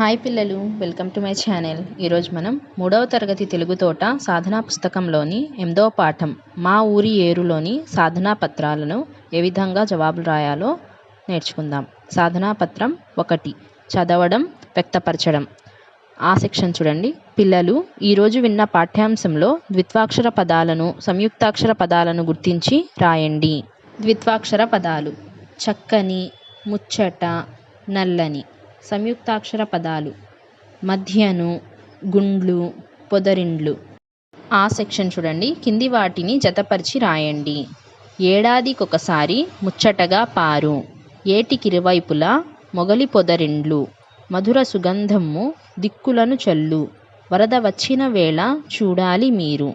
Hi పిల్లలు welcome to my channel. ఈరోజు మనం మూడవ తరగతి తెలుగు తోట సాధనా పుస్తకంలోని ఎనిమిదవ పాఠం మా ఊరి ఏరులోని సాధనా పత్రాలను ఏ విధంగా జవాబులు రాయాలో నేర్చుకుందాం. సాధనా పత్రం ఒకటి చదవడం వ్యక్తపరచడం. ఆ సెక్షన్ చూడండి. పిల్లలు ఈరోజు విన్న పాఠ్యాంశంలో ద్విత్వాక్షర పదాలను సంయుక్తాక్షర పదాలను గుర్తించి రాయండి. ద్విత్వాక్షర పదాలు చక్కని ముచ్చట నల్లని. సంయుక్తాక్షర పదాలు. మధ్యను గుండ్లు పొదరిండ్లు. ఆ సెక్షన్ చూడండి. కింది వాటిని జతపరిచి రాయండి. ఏడాదికొకసారి ముచ్చటగా పారు. ఏటికిరువైపులా మొగలి పొదరిండ్లు. మధుర సుగంధము దిక్కులను చల్లు. వరద వచ్చిన వేళ చూడాలి మీరు.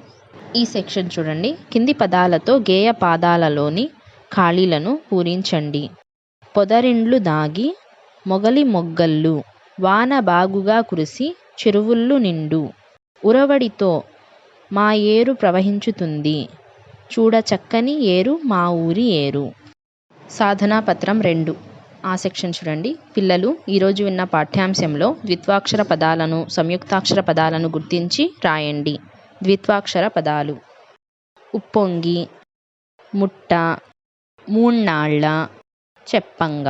ఈ సెక్షన్ చూడండి. కింది పదాలతో గేయ పాదాలలోని ఖాళీలను పూరించండి. పొదరిండ్లు దాగి మొగలి మొగ్గళ్ళు వాన బాగుగా కురిసి చెరువుళ్ళు నిండు. ఉరవడితో మా ఏరు ప్రవహించుతుంది. చూడ చక్కని ఏరు మా ఊరి ఏరు. సాధనా పత్రం రెండు. ఆ సెక్షన్ చూడండి. పిల్లలు ఈరోజు విన్న పాఠ్యాంశంలో ద్విత్వాక్షర పదాలను సంయుక్తాక్షర పదాలను గుర్తించి రాయండి. ద్విత్వాక్షర పదాలు. ఉప్పొంగి ముట్ట మూన్నాళ్ళ చెప్పంగ.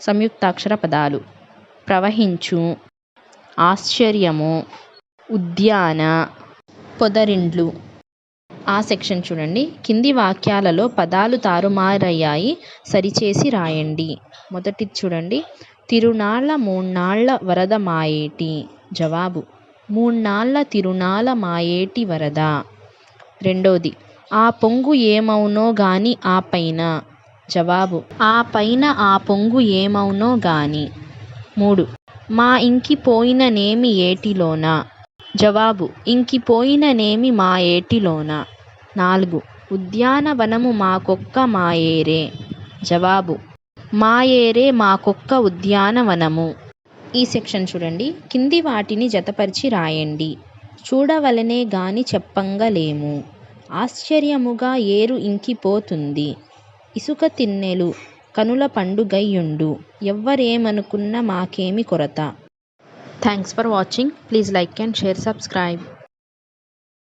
సంయుక్తాక్షర పదాలు. ప్రవహించు ఆశ్చర్యము ఉద్యాన పొదరిండ్లు. ఆ సెక్షన్ చూడండి. కింది వాక్యాలలో పదాలు తారుమారయ్యాయి. సరిచేసి రాయండి. మొదటి చూడండి. తిరునాళ్ళ మూన్నాళ్ళ వరద మాయేటి. జవాబు. మూన్నాళ్ళ తిరునాళ్ళ మాయేటి వరద. రెండోది. ఆ పొంగు ఏమవునో గాని ఆ పైన. జవాబు ఆ పైన ఆ పొంగు ఏమవునో గాని. మూడు మా ఇంకిపోయిన నేమి ఏటిలోన? జవాబు ఇంకిపోయిన నేమి మా ఏటిలోన? నాలుగు ఉద్యానవనము మాకొక్క మాయేరే. జవాబు మాయేరే మాకొక్క ఉద్యానవనము. ఈ సెక్షన్ చూడండి. కింది వాటిని జతపరిచి రాయండి. చూడవలనే గాని చెప్పంగలేము. ఆశ్చర్యముగా ఏరు ఇంకిపోతుంది. ఇసుక తిన్నెలు కనుల పండుగయ్యుండు. ఎవ్వరేమనుకున్న మాకేమి కొరత. Thanks for watching please like and share subscribe